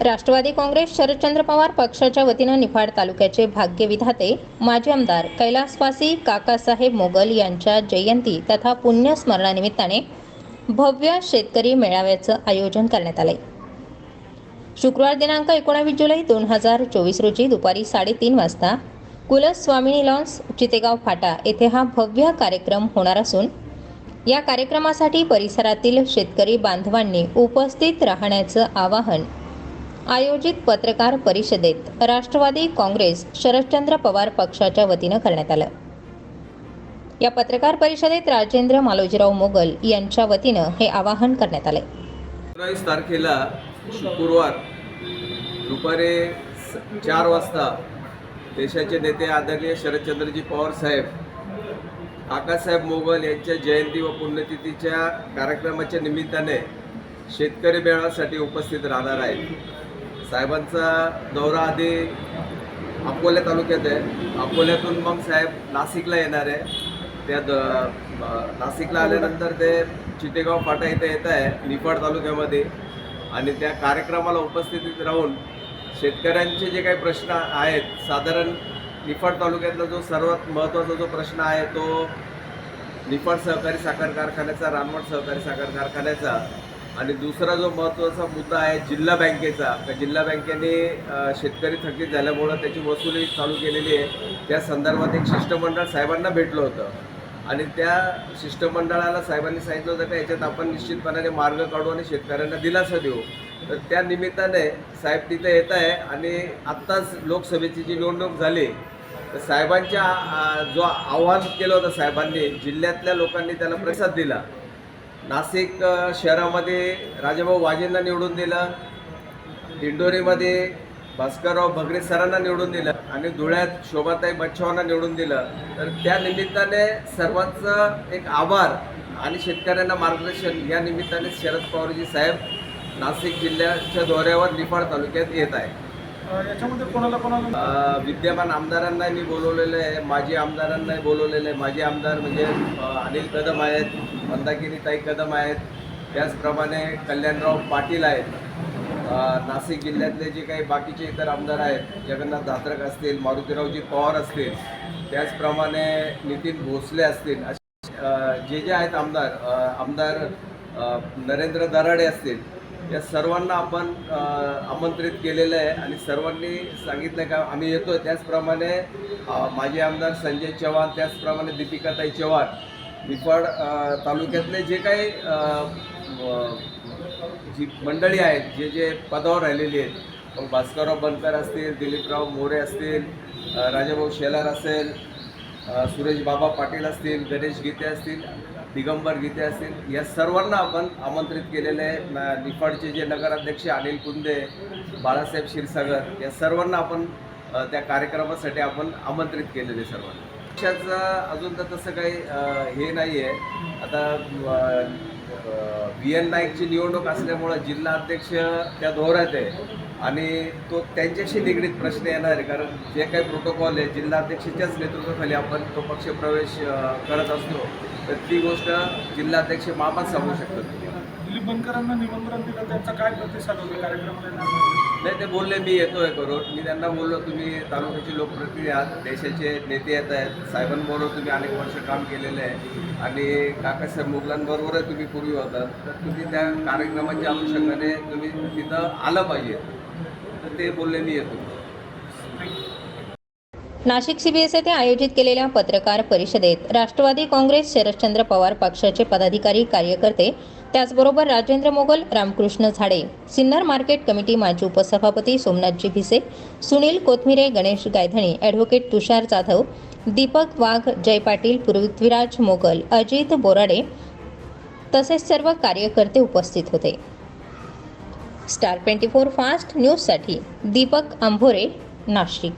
राष्ट्रवादी काँग्रेस शरदचंद्र पवार पक्षाच्या वतीनं निफाड तालुक्याचे भाग्यविधाते माजी आमदार कैलासवासी काकासाहेब मोगल यांच्या जयंती तथा पुण्यस्मरणानिमित्ताने भव्य शेतकरी मेळाव्याचं आयोजन करण्यात आलंय. शुक्रवार दिनांक एकोणावीस जुलै दोन हजार चोवीस रोजी दुपारी साडेतीन वाजता कुलस्वामिनी लॉन्स चितेगाव फाटा येथे हा भव्य कार्यक्रम होणार असून या कार्यक्रमासाठी परिसरातील शेतकरी बांधवांनी उपस्थित राहण्याचं आवाहन आयोजित पत्रकार परिषदेत राष्ट्रवादी काँग्रेस शरदचंद्र पवार पक्षाच्या वतीनं करण्यात आलं. या पत्रकार परिषदेत राजेंद्र मालोजीराव मोगल यांच्या वतीनं हे आवाहन करण्यात आले सत्तावीस तारखेला शुक्रवार दुपारी स- चार वाजता देशाचे नेते आदरणीय शरदचंद्रजी पवार साहेब काकासाहेब मोगल यांच्या जयंती व पुण्यतिथीच्या कार्यक्रमाच्या निमित्ताने शेतकरी मेळाव्यासाठी उपस्थित राहणार आहेत. साहेबांचा दौरा आधी अकोला तालुक्यात आहे. अकोल्यातून मग साहेब नाशिकला येणार आहे. त्या द नाशिकला आल्यानंतर ते चितेगाव फाटा इथे येत आहे निफाड तालुक्यामध्ये. आणि त्या कार्यक्रमाला उपस्थित राहून शेतकऱ्यांचे जे काही प्रश्न आहेत साधारण निफाड तालुक्यातला जो सर्वात महत्त्वाचा जो प्रश्न आहे तो निफाड सहकारी साखर कारखान्याचा रानवड सहकारी साखर कारखान्याचा. आणि दुसरा जो महत्त्वाचा मुद्दा आहे जिल्हा बँकेचा का जिल्हा बँकेने शेतकरी थकीत झाल्यामुळं त्याची वसुली चालू केलेली आहे. त्या संदर्भात एक शिष्टमंडळ साहेबांना भेटलं होतं. आणि त्या शिष्टमंडळाला साहेबांनी सांगितलं होतं का याच्यात आपण निश्चितपणाने मार्ग काढू आणि शेतकऱ्यांना दिलासा देऊ. तर त्या निमित्ताने साहेब तिथे येत आहे आणि आत्ताच लोकसभेची जी निवडणूक झाली तर साहेबांच्या जो आव्हान केलं होतं साहेबांनी जिल्ह्यातल्या लोकांनी त्याला प्रतिसाद दिला. नाशिक शहरामध्ये राजाभाऊ वाजेंना निवडून दिलं. दिंडोरीमध्ये भास्करराव भगरे सरांना निवडून दिलं. आणि धुळ्यात शोभाताई बच्छावांना निवडून दिलं. तर त्या निमित्ताने सर्वांचं एक आभार आणि शेतकऱ्यांना मार्गदर्शन. या निमित्ताने शरद पवारजी साहेब नाशिक जिल्ह्याच्या दौऱ्यावर निफाड तालुक्यात येत आहे याच्यामध्ये कोणाला कोणाला विद्यमान आमदारांना मी बोलवलेलं आहे. माजी आमदारांनाही बोलवलेलं आहे. माजी आमदार म्हणजे अनिल कदम आहेत मंदाकिनीताई कदम आहेत. त्याचप्रमाणे कल्याणराव पाटील आहेत. नाशिक जिल्ह्यातले जे काही बाकीचे इतर आमदार आहेत जगन्नाथ धात्रक असतील मारुतीरावजी पवार असतील त्याचप्रमाणे नितीन भोसले असतील असे जे जे आहेत आमदार आमदार नरेंद्र दराडे असतील या सर्वांना आपण आमंत्रित केलेलं आहे आणि सर्वांनी सांगितलं का आम्ही येतो त्याचप्रमाणे माजी आमदार संजय चव्हाण त्याचप्रमाणे दीपिकाताई चव्हाण निफाड तालुक्यातले जे काही जी मंडळी आहेत जे जे पदावर राहिलेली आहेत मग भास्करराव बनकर असतील दिलीपराव मोरे असतील राजाभाऊ शेलार असेल सुरेश बाबा पाटील असतील गणेश गीते असतील दिगंबर गीते असतील या सर्वांना आपण आमंत्रित केलेले आहे. निफाडचे जे नगराध्यक्ष अनिल कुंदे बाळासाहेब क्षीरसागर या सर्वांना आपण त्या कार्यक्रमासाठी आपण आमंत्रित केलेले सर्वांना. पक्षाचं अजून तर तसं काही हे नाही आहे आता व्ही एन नाईकची निवडणूक असल्यामुळं जिल्हा अध्यक्ष त्या दौऱ्यात आहे. आणि तो त्यांच्याशी निगडीत प्रश्न येणार आहे कारण जे काही प्रोटोकॉल आहे जिल्हा अध्यक्षाच्याच नेतृत्वाखाली आपण तो पक्ष प्रवेश करत असतो. तर ती गोष्ट जिल्हाध्यक्ष मामाच सांगू शकतो दिलीप बनकरांना निमंत्रण दिलं त्यांचा काय प्रतिसाद होता कार्यक्रमाला? नाही? ते बोलले मी येतोय करून. मी त्यांना बोललो तुम्ही तालुक्याचे लोकप्रतिनिधी आहात देशाचे नेते येत आहेत. साहेबांबरोबर तुम्ही अनेक वर्ष काम केलेलं आहे. आणि काकासाहेब मुघलांबरोबरच तुम्ही पूर्वी होतात तर तुम्ही त्या कार्यक्रमाच्या अनुषंगाने तुम्ही तिथं आलं पाहिजे. तर ते बोलले मी येतो. नाशिक सीबीएस येथे आयोजित केलेल्या पत्रकार परिषदेत राष्ट्रवादी काँग्रेस शरदचंद्र पवार पक्षाचे पदाधिकारी कार्यकर्ते त्याचबरोबर राजेंद्र मोगल रामकृष्ण झाडे सिन्नर मार्केट कमिटी माजी उपसभापती सोमनाथजी भिसे सुनील कोथमिरे गणेश गायधणी ॲडव्होकेट तुषार जाधव दीपक वाघ जय पाटील पृथ्वीराज मोगल अजित बोराडे तसेच सर्व कार्यकर्ते उपस्थित होते. स्टार ट्वेंटी फोर फास्ट न्यूजसाठी दीपक आंभोरे नाशिक.